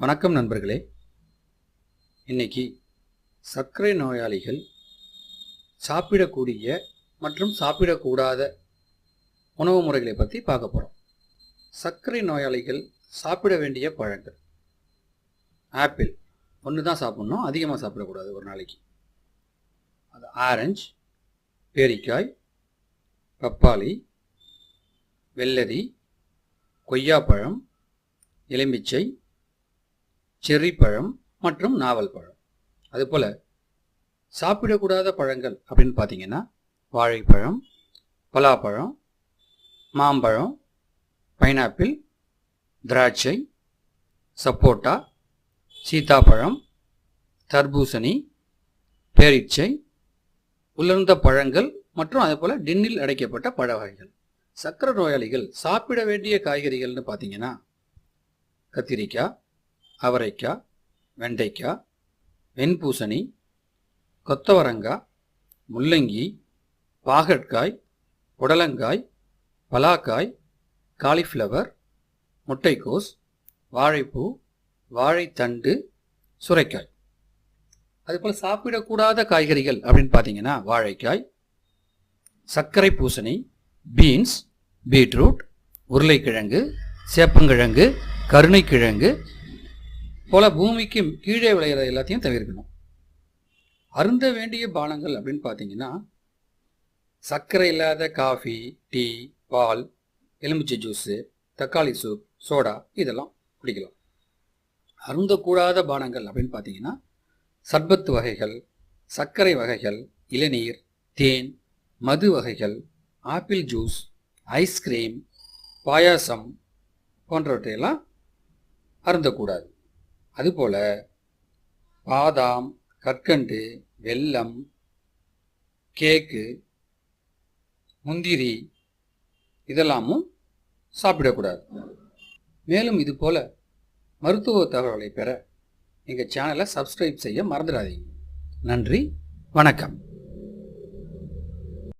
வணக்கம் நண்பர்களே. இன்னைக்கு சர்க்கரை நோயாளிகள் சாப்பிடக்கூடிய மற்றும் சாப்பிடக்கூடாத உணவு முறைகளை பற்றி பார்க்க போகிறோம் சர்க்கரை நோயாளிகள் சாப்பிட வேண்டிய பழங்கள். ஆப்பிள் ஒன்று தான் சாப்பிட்ணும் அதிகமாக சாப்பிடக்கூடாது ஒரு நாளைக்கு. அது ஆரஞ்சு பேரிக்காய் பப்பாளி வெள்ளரி கொய்யாப்பழம் எலுமிச்சை செர்ரி பழம் மற்றும் நாவல் பழம். அதுபோல் சாப்பிடக்கூடாத பழங்கள் அப்படின்னு பார்த்தீங்கன்னா வாழைப்பழம் பலாப்பழம் மாம்பழம் பைனாப்பிள் திராட்சை சப்போட்டா சீதாப்பழம் தர்பூசணி பேரிச்சை உலர்ந்த பழங்கள் மற்றும் அதேபோல் டின்னில் அடைக்கப்பட்ட பழ வகைகள். சக்கரை நோயாளிகள் சாப்பிட வேண்டிய காய்கறிகள்னு பார்த்தீங்கன்னா கத்திரிக்காய் அவரைக்காய் வெண்டைக்காய் வெண்பூசணி கொத்தவரங்காய் முள்ளங்கி பாகற்காய் புடலங்காய் பலாக்காய் காலிஃப்ளவர் முட்டைக்கோஸ் வாழைப்பூ வாழைத்தண்டு சுரைக்காய். அதுபோல் சாப்பிடக்கூடாத காய்கறிகள் அப்படின்னு பார்த்தீங்கன்னா வாழைக்காய் சர்க்கரை பூசணி பீன்ஸ் பீட்ரூட் உருளைக்கிழங்கு சேப்பங்கிழங்கு கருணைக்கிழங்கு போல பூமிக்கு கீழே விளையிற எல்லாத்தையும் தவிர்க்கணும். அருந்த வேண்டிய பானங்கள் அப்படின்னு பார்த்தீங்கன்னா சர்க்கரை இல்லாத காஃபி டீ பால் எலுமிச்சை ஜூஸு தக்காளி சூப் சோடா இதெல்லாம் குடிக்கலாம். அருந்தக்கூடாத பானங்கள் அப்படின்னு பார்த்தீங்கன்னா சர்பத்து வகைகள் சர்க்கரை வகைகள் இளநீர் தேன் மது வகைகள் ஆப்பிள் ஜூஸ் ஐஸ்கிரீம் பாயாசம் போன்றவற்றையெல்லாம் அருந்தக்கூடாது. அதுபோல் பாதாம் கற்கண்டு வெல்லம் கேக்கு முந்திரி இதெல்லாமும் சாப்பிடக்கூடாது. மேலும் இது போல் மருத்துவ தகவல்களை பெற எங்கள் சேனலை சப்ஸ்கிரைப் செய்ய மறந்துடாதீங்க. நன்றி வணக்கம்.